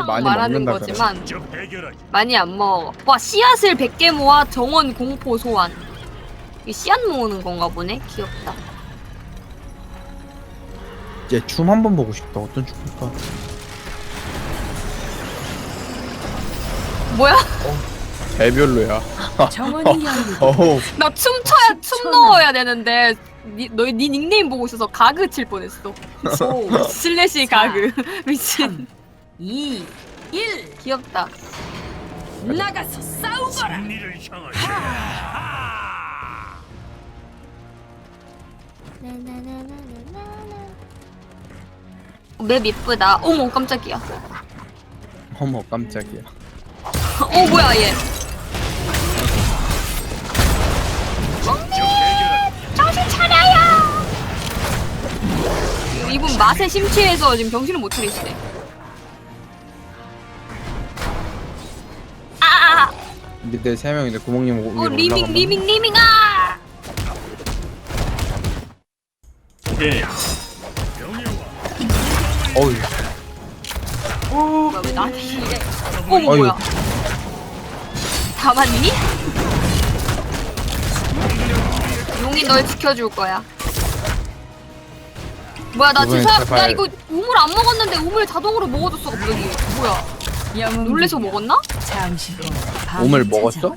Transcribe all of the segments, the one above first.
그걸 많이 말하는 먹는다 거지만. 많이 안 먹어. 와 씨앗을 100개 모아 정원 공포 소환. 이 씨앗 모으는 건가 보네. 귀엽다. 이제 춤 한 번 보고 싶다. 어떤 춤일까? 뭐야? 개별로야. 정원이 열리고 어우, 나 춤춰야 춤 넣어야 되는데 니, 너희 네 닉네임 보고 있어서 가그 칠 뻔했어. 5, 슬래시 사, 가그. 미친. 2, 1 귀엽다. 나가서 싸우거라. 승리를 향하여. 맵 이쁘다. 어머 깜짝이야. 어머 깜짝이야. 어 뭐야 얘. 정신 차려요. 이분 맛에 심취해서 지금 정신을 못 차리시네. 밑에 세 명인데 구멍님 위로 어 리밍 올라가면 리밍 리밍 아. 오케이. 어우, 뭐야 왜 나한테 이래? 어머 어휴. 뭐야? 다 맞니? 용이 널 지켜줄 거야. 뭐야 나 이번엔 제발. 이거 우물 안 먹었는데 우물 자동으로 먹어줬어 갑자기. 뭐야? 놀래서 먹었나? 잠시 후 오물 먹었어?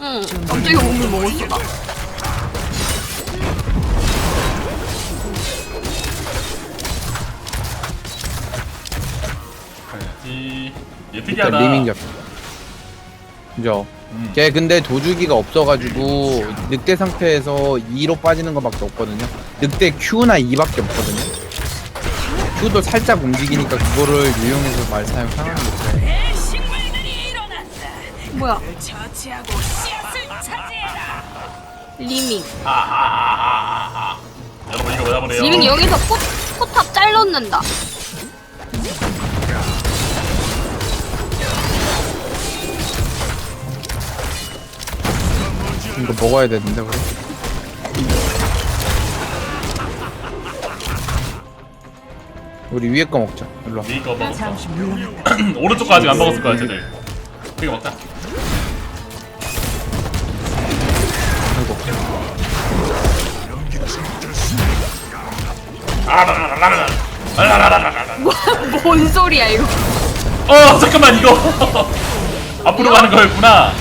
응. 갑자기 우물 먹었어 나. 가야지. 얘 일단 특이하다. 리밍 잡. 그죠? 음. 걔 근데 도주기가 없어가지고 늑대 상태에서 2로 빠지는 것밖에 없거든요. 늑대 Q나 2밖에 없거든요. Q도 살짝 움직이니까 그거를 유용해서 말 사용 상하는 거죠. 식물들이 일어난다. 뭐야? 처치하고 씨앗을 차지해라. 리밍. 여러분 이거 그래요? 리밍 여기서 포, 포탑 잘 넣는다. 이거 먹어야 되는데 우리. 우리 위에 거 먹자. 일로 와. 이거 먹었어. 오른쪽 거 아직 안 먹었을 거야 쟤들. 이거 먹자. 아이고. 아라라라라라. 아라라라라라. 뭔 소리야 이거? 어 잠깐만 이거 앞으로 가는 거였구나.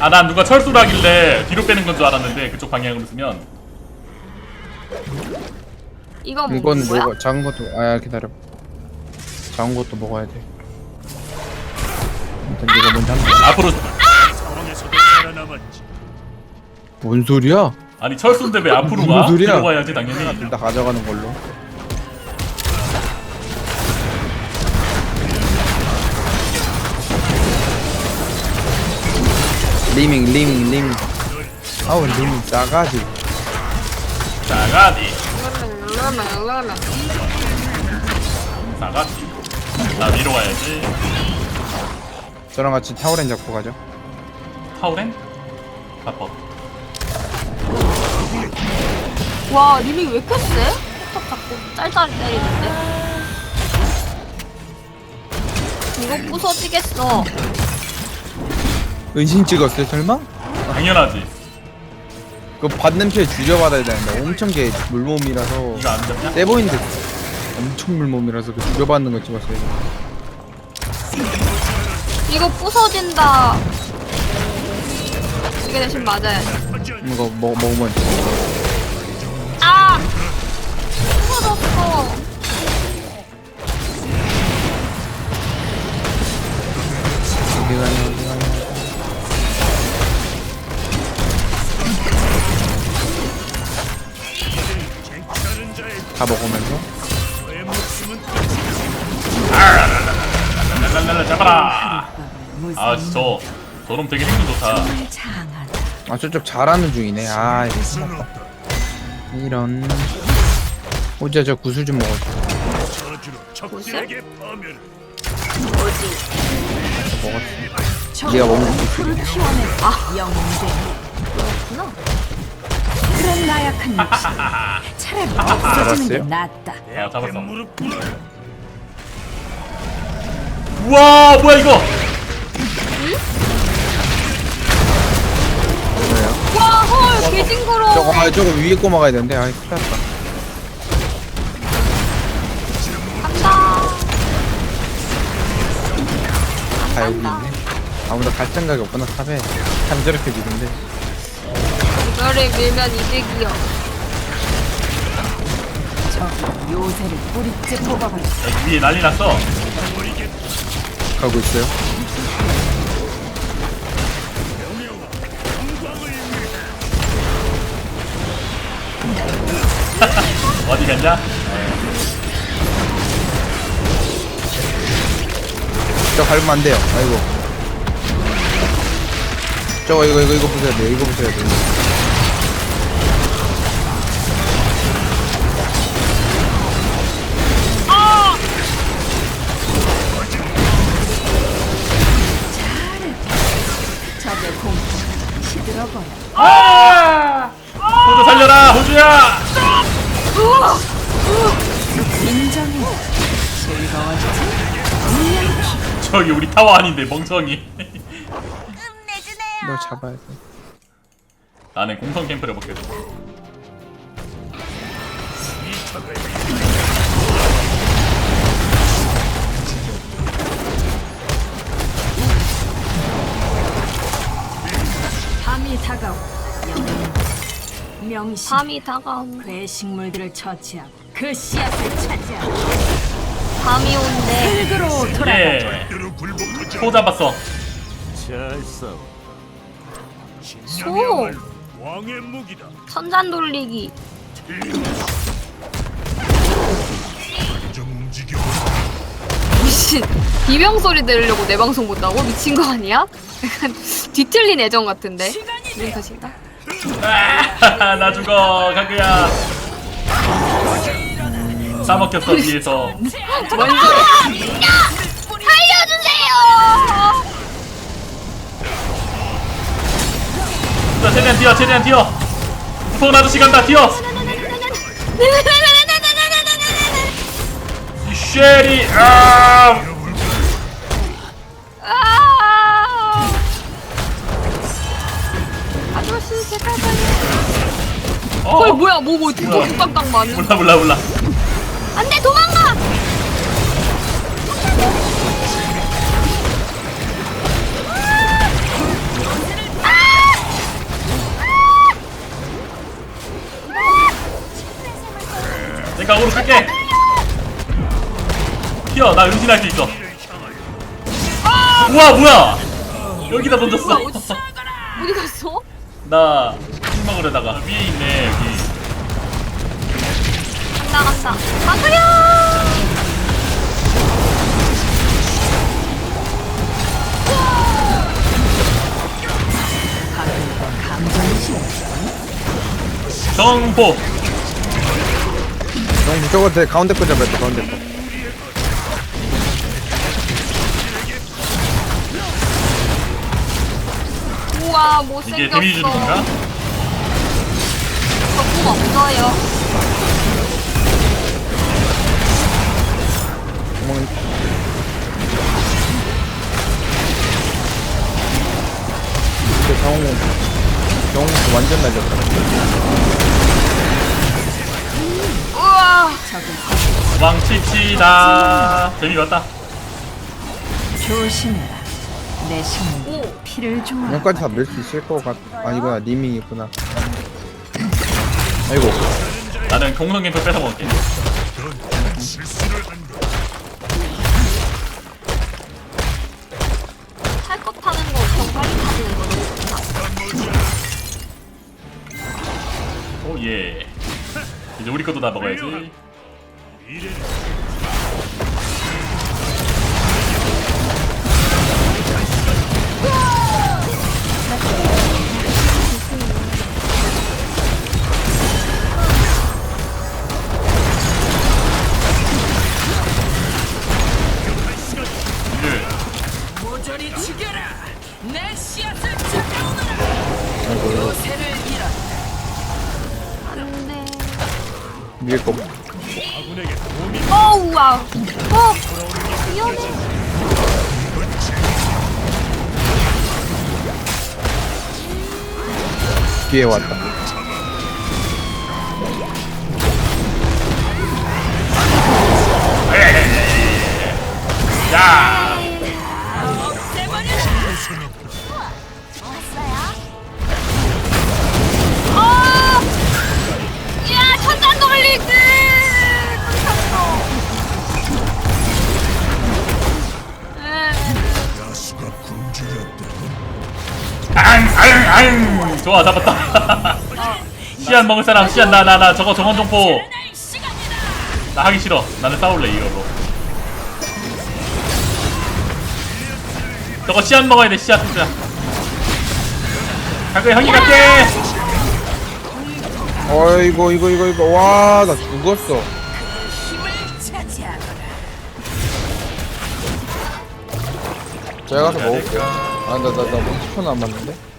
아 난 누가 철수를 하길래 뒤로 빼는 건 줄 알았는데 그쪽 방향으로 쓰면 이거 뭐 이건 뭐야? 먹어. 작은 것도 아야 기다려. 작은 것도 먹어야 돼. 일단 이거 먼저 한 번. 앞으로 살아남았지. 뭔 소리야? 아니 철수인데 왜 앞으로 무슨 가? 소리야? 뒤로 가야지 당연히. 둘다 가져가는 걸로. 리밍 리밍 리밍. 아우 리밍 싸가지. 싸가 지 라면 라면. 싸가지. 나 위로 가야지. 저랑 같이 타오렌 잡고 가죠. 타오렌? 바꿔. 와 리밍 왜 이렇게 세? 포탑 잡고 짤짤 때리는데? 이거 부서지겠어. 은신 찍었어요 설마? 당연하지. 그 받는 피해 죽여받아야 되는데 엄청 개 물몸이라서 이거 안 잡냐? 세 보이는데 엄청 물몸이라서 그 죽여받는 거 찍었어요. 이거 부서진다. 이게 대신 맞아야지. 이거 먹 먹으면 다 먹으면서 랄랄랄라 잡아라. 아, 저 저놈 되게 힘이 좋다. 아 저쪽 잘하는 중이네. 아 이거 큰일났다. 이런. 호자 저 구슬 좀 먹어줘. 먹었어. 네가 먹는 구슬. 아 영웅들. 그렇구나. 그런 나약한 육신. 차라리 없어지는 게 잡았어요? 낫다. 아, 잡았어. 우와 뭐야 이거 뭐예요? 와, 헐, 개징그러. 저거 아 저거 위에 거 막아야 되는데 아이 큰일 났다 간다. 아 여기 있네 아무도 갈 생각이 없구나 탑에 참 저렇게 미는데 이거를 밀면 이득이요. 저 요새를 뿌리째 뽑아버려. 위에 난리 났어. 가고 있어요? 어디 갔냐? 저 밟으면 안 돼요. 아이고. 저거 이거 이거 이거 부셔야 돼요. 이거 부셔야 돼요 호주 살려라 호주야 인정해. 저기 우리 타워 아닌데 멍청이 너 잡아야 돼 나는 공성 캠프를 먹겠어 밤이 다가오. 영웅. 명신. 밤이 다가온다. 그의 식물들을 처치하고 그 씨앗을 차지하고 밤이 온대. 흙으로 돌아가. 예. 소 잡았어 잘 싸워. 소. 왕의 무기다. 천잔 돌리기. 좀 움직여. 미친. 비명 소리 들으려고 내 방송 본다고? 미친 거 아니야? 약간 뒤틀린 애정 같은데. 무슨 탓인가? 아, 나 죽어 가그야 싸먹혔어 뒤에서? 살려주세요! 자 최대한 뛰어 최대한 뛰어 무서운 아저씨 간다 뛰어 이 쉐리 아 아! 헐 뭐야 뭐뭐 뚝뚝딱딱 맞는. 몰라 몰라 몰라. 안돼 도망가. 내가 오로 쓸게. 뛰어 나 은신할 수 있어. 우와 뭐야? 여기다 던졌어. 어디 갔어? 나 힐먹으려다가 위에 있네 여기 간다 간다. 심 정보 형 저거 대 가운데 거 잡아야 돼 가운데 거 우와 이게 데미지 주는? 못생겼어. 없어요. 근데 정우 정우 완전 날렸다 우와. 왕치치다 재미봤다 조심해라. 내 오. 피를 좋아. 여기까지 다 밀 수 있을 것 같... 아니구나 리밍이구나 아이고 나는 공성 캠프 뺏어 먹을게 넌 실수를 한다. 탈것 타는 거 엄청 빨리 타는 거 너무 좋다. 오예 이제 우리 것도 다 먹어야지 모조리 죽여라. 내 씨앗을 찾아오너라. 요새를. 안돼. 위에 거 도움이 어우와. 어. 위험해. 뒤에 왔다. 야 좋아 잡았다. 씨앗 먹을 사람 씨앗 나나 나 저거 정원 정포. 나 하기 싫어. 나는 싸울래 이걸로. 저거 씨앗 먹어야 돼 씨앗 진짜. 갈거야 형님 갈게. 어이구 이거 이거 이거. 와 나 죽었어. 제가 가서 먹을게요. 아나나나 10초 남았는데.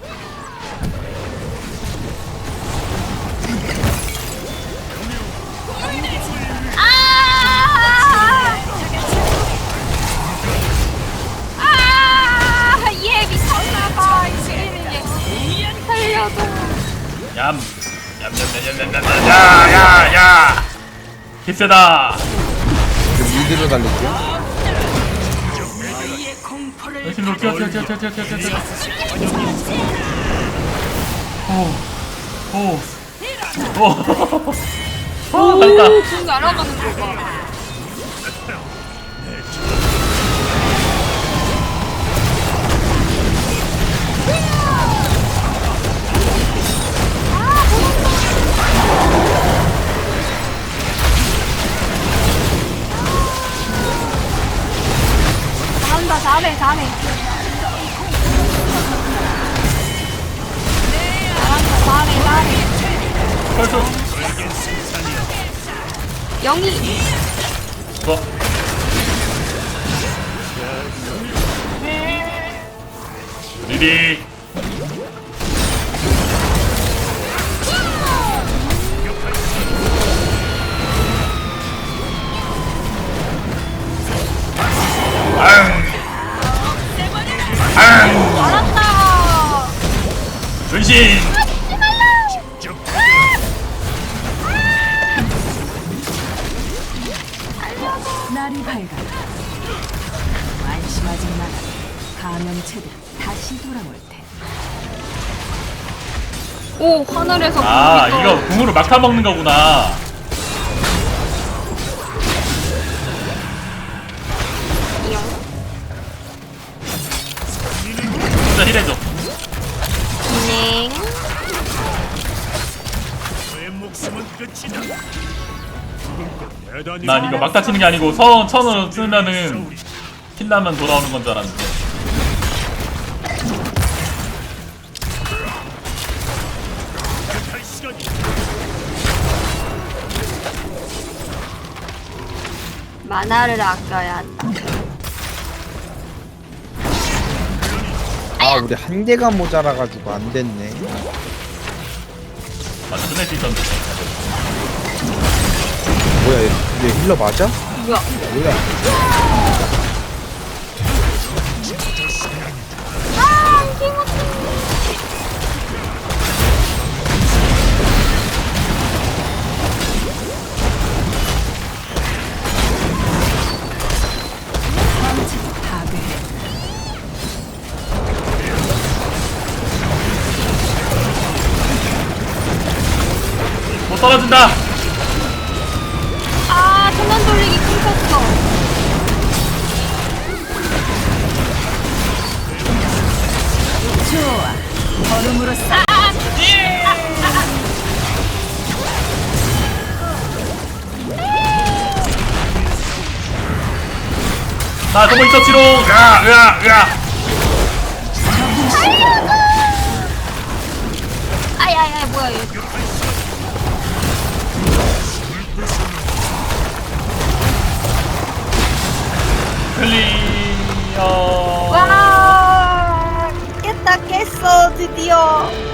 얌. 얌얌얌얌얌얌 야 야야. 개쎄다. 저 미드로 달릴게요. 열심히 뛰어 뛰어 뛰어 뛰어 뛰어 뛰어 뛰어 오오 오. 오 달다. 오, 공 날아가는 거 봐. 잘해. 잘한다. 벌써 영희. 좋아 리리 감염체들 다시 돌아올 테. 오, 하늘에서 아 공이 이거 궁으로 막타 먹는 거구나 진짜 힐해줘 네. 너의 목숨은 끝이다. 난 이거 막타 치는 게 아니고 선, 천으로 쓰면은 킬라면 돌아오는 건 줄 알았는데 만화를 아껴야 한다. 아 우리 한 개가 모자라가지고 안 됐네. 있었는데 뭐야 얘, 얘 힐러 맞아? 뭐야? 뭐야? 못 떨어진다 아, 천연 돌리기 끊겼어. 좋아. 얼음으로 싸. 나 저거 있었지롱 으아 으아 으아 아야야, 뭐야 얘. positivo.